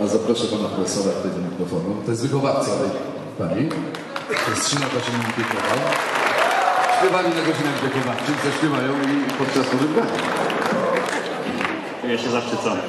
A zaproszę pana profesora tutaj do mikrofonu. To jest wychowawca tej pani. To jest Szyna Pasiennik-Piekowa. Śpiewali na godzinach wychowawczych, zaśpiewają i podczas rozgrania. Ja się zaszczycony.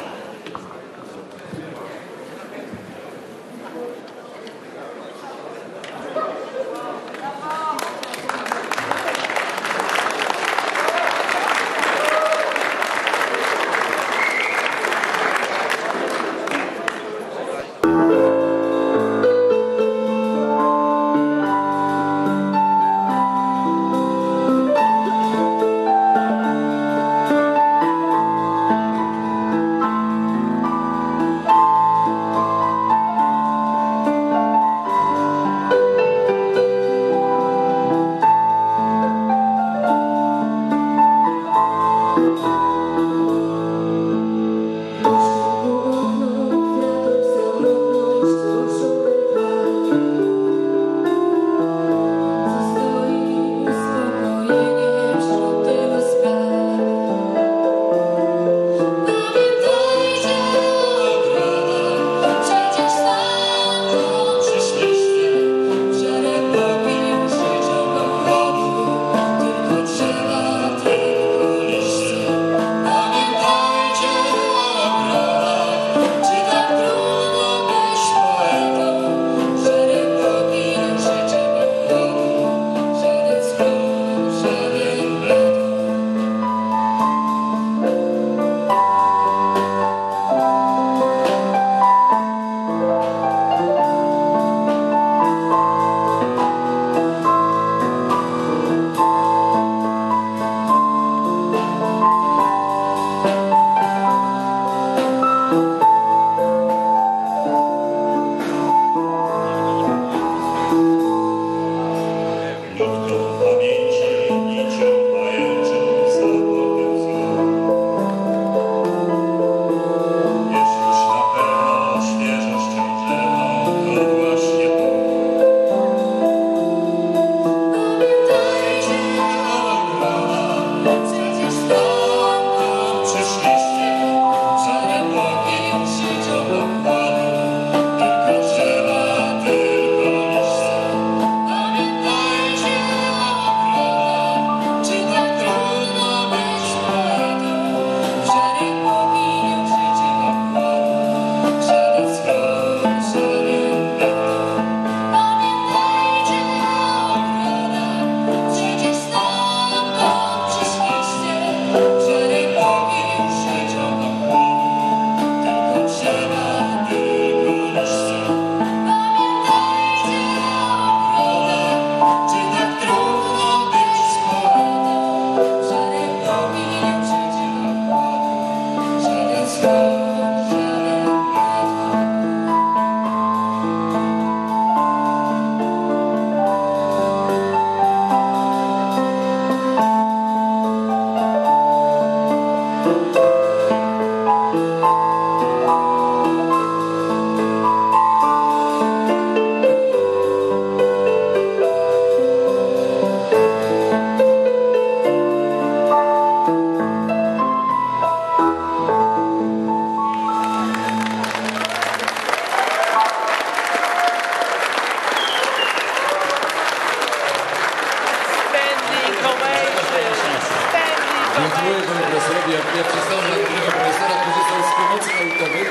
Dziękuję panu profesorowi. Jak ja przystałem na drugiego profesora, korzystał z pomocy naukowej.